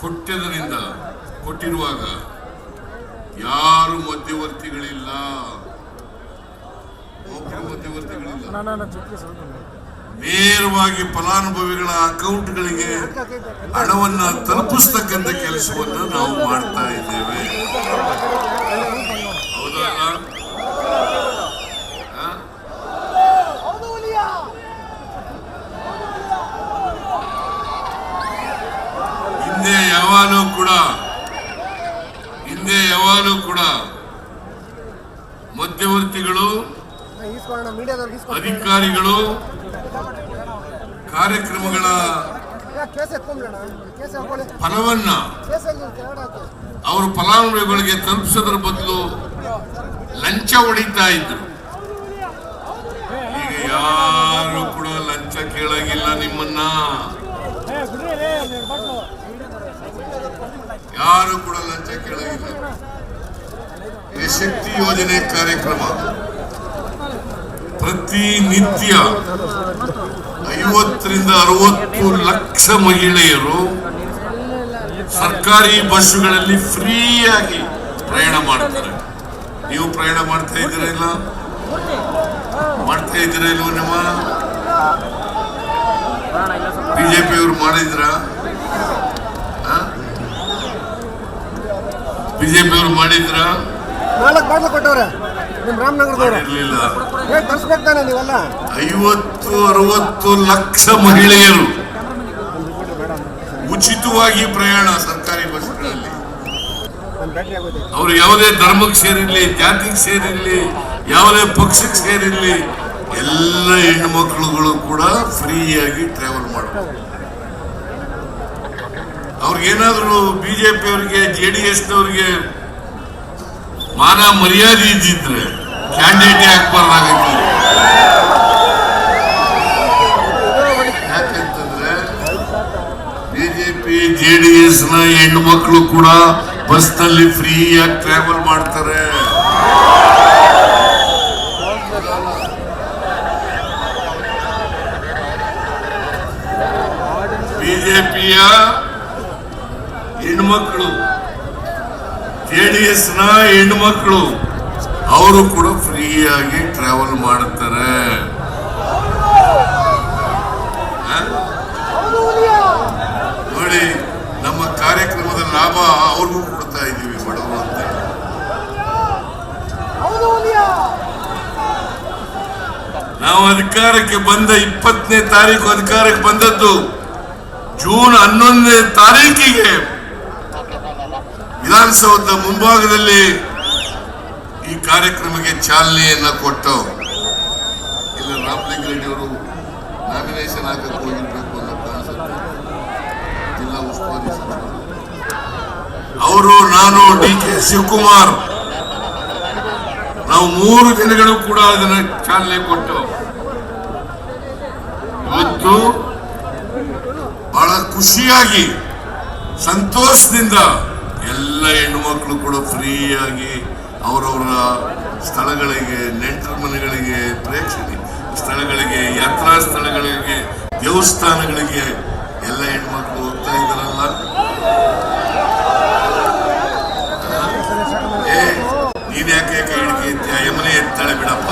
ಕೊಟ್ಟದರಿಂದ ಕೊಟ್ಟಿರುವಾಗ ಯಾರು ಮಧ್ಯವರ್ತಿಗಳಿಲ್ಲ ನೇರವಾಗಿ ಫಲಾನುಭವಿಗಳ ಅಕೌಂಟ್ಗಳಿಗೆ ಹಣವನ್ನ ತಲುಪಿಸ್ತಕ್ಕಂಥ ಕೆಲಸವನ್ನು ನಾವು ಮಾಡ್ತಾ ಇದ್ದೇವೆ ಹೌದಲ್ಲ ಹಿಂದೆ ಯಾವಾಗಲೂ ಕೂಡ, ಹಿಂದೆ ಯಾವಾಗಲೂ ಕೂಡ ಮಧ್ಯವರ್ತಿಗಳು, ಅಧಿಕಾರಿಗಳು, ಕಾರ್ಯಕ್ರಮಗಳ ಫಲವನ್ನ ಅವರು ಫಲಾನುಭವಿಗಳಿಗೆ ತಲುಪಿಸೋದ್ರ ಬದಲು ಲಂಚ ಹೊಡಿತಾ ಇದ್ರು ಈಗ ಯಾರು ಕೂಡ ಲಂಚ ಕೇಳಾಗಿಲ್ಲ ನಿಮ್ಮನ್ನ ಯಾರು ಕೂಡ ಲಂಚ ಕೇಳಾಗಿಲ್ಲ ಇದು ಶಕ್ತಿ ಯೋಜನೆ ಕಾರ್ಯಕ್ರಮ. ಪ್ರತಿನಿತ್ಯ ಐವತ್ತರಿಂದ ಅರವತ್ತು ಲಕ್ಷ ಮಹಿಳೆಯರು ಸರ್ಕಾರಿ ಬಸ್ಸುಗಳಲ್ಲಿ ಫ್ರೀಯಾಗಿ ಪ್ರಯಾಣ ಮಾಡ್ತಾರೆ. ನೀವು ಪ್ರಯಾಣ ಮಾಡ್ತಾ ಇದ್ದೀರಾ ಇಲ್ಲ? ಮಾಡ್ತಾ ಇದ್ದೀರಾ ಇಲ್ವ ನಿಮ್ಮ ಬಿಜೆಪಿಯವರು ಮಾಡಿದ್ರ? ಬಿಜೆಪಿಯವರು ಮಾಡಿದ್ರ? ನಾಲ್ಕು ಬಾಟ್ಲು ಕೊಟ್ಟವ್ರೆ. ನಿಮ್ಮ ರಾಮನಗರದವ್ರು. ಮಾಡಿರ್ಲಿಲ್ಲ ಹೇಳಿ ತರಿಸ್ಬೇಕು ತಾನೆ ನೀವೆಲ್ಲ. ಐವತ್ತು ಅರವತ್ತು ಲಕ್ಷ ಮಹಿಳೆಯರು ಉಚಿತವಾಗಿ ಪ್ರಯಾಣ ಸರ್ಕಾರಿ ಬಸ್ಗಳಲ್ಲಿ. ನನ್ನ ಬ್ಯಾಟ್ರಿ ಆಗೋದು ಅವರು ಯಾವುದೇ ಧರ್ಮಕ್ಕೆ ಸೇರಿರಲಿ ಜಾತಿಗೆ ಸೇರಿರಲಿ ಯಾವುದೇ ಪಕ್ಷಕ್ಕೆ ಸೇರಿರಲಿ ಎಲ್ಲ ಹೆಣ್ಣು ಮಕ್ಕಳುಗಳು ಕೂಡ ಫ್ರೀಯಾಗಿ ಟ್ರಾವೆಲ್ ಮಾಡಬಹುದು ಜೆ ಪಿ ಅವರಿಗೆ ಜೆ ಡಿ ಎಸ್ನವ್ರಿಗೆ ಮಾನ ಮರ್ಯಾದೆ ಇದ್ದಿದ್ರೆ ಕ್ಯಾಂಡಿಡೇಟ್ ಹಾಕ್ಬಾರ್ದಾಗೈತಿ ಯಾಕಂತಂದ್ರೆ ಬಿಜೆಪಿ ಜೆ ಡಿ ಎಸ್ನ ಹೆಣ್ಣು ಮಕ್ಕಳು ಕೂಡ ಬಸ್ನಲ್ಲಿ ಫ್ರೀಯಾಗಿ ಟ್ರಾವೆಲ್ ಮಾಡ್ತಾರೆ. ಬಿಜೆಪಿಯ ಹೆಣ್ಮಕ್ಳು ಜೆ ಡಿ ಎಸ್ನ ಅವರು ಕೂಡ ಫ್ರೀಯಾಗಿ ಟ್ರಾವೆಲ್ ಮಾಡುತ್ತಾರೆ? ನೋಡಿ, ನಮ್ಮ ಕಾರ್ಯಕ್ರಮದ ಲಾಭ ಅವ್ರಿಗೂ ಕೊಡ್ತಾ ಇದ್ದೀವಿ ಬಡವರು ಅಂತ. ನಾವು ಅಧಿಕಾರಕ್ಕೆ ಬಂದ ಇಪ್ಪತ್ತನೇ ತಾರೀಕು ಅಧಿಕಾರಕ್ಕೆ ಬಂದದ್ದು ಜೂನ್ ಹನ್ನೊಂದನೇ ತಾರೀಕಿಗೆ. ವಿಧಾನಸೌಧದ ಮುಂಭಾಗದಲ್ಲಿ ಈ ಕಾರ್ಯಕ್ರಮಕ್ಕೆ ಚಾಲನೆಯನ್ನ ಕೊಟ್ಟು ಇಲ್ಲಿ ರಾಮಲಿಂಗರೆಡ್ಡಿ ಅವರು ನಾಮಿನೇಷನ್ ಹಾಕಕ್ಕೆ ಹೋಗಿರ್ಬೇಕು ಜಿಲ್ಲಾ ಉಸ್ತುವಾರಿ ಅವರು, ನಾನು, ಡಿ ಕೆ ಶಿವಕುಮಾರ್, ನಾವು ಮೂರು ದಿನಗಳು ಕೂಡ ಅದನ್ನ ಚಾಲನೆ ಕೊಟ್ಟು ಇವತ್ತು ಬಹಳ ಖುಷಿಯಾಗಿ, ಸಂತೋಷದಿಂದ ಎಲ್ಲ ಹೆಣ್ಣುಮಕ್ಕಳು ಕೂಡ ಫ್ರೀಯಾಗಿ ಅವರವರ ಸ್ಥಳಗಳಿಗೆ, ನೆಂಟರ ಮನೆಗಳಿಗೆ ಪ್ರೇಕ್ಷಣೀಯ ಸ್ಥಳಗಳಿಗೆ, ಯಾತ್ರಾ ಸ್ಥಳಗಳಿಗೆ, ದೇವಸ್ಥಾನಗಳಿಗೆ ಎಲ್ಲ ಹೆಣ್ಮಕ್ಳು ಹೋಗ್ತಾ ಇದ್ದಾರಲ್ಲ. ನೀನ್ ಯಾಕೆ ಕೈ ಹಿಡ್ಕೆ? ಯಮನೆ ಎತ್ತಾಳೆ ಬಿಡಪ್ಪ.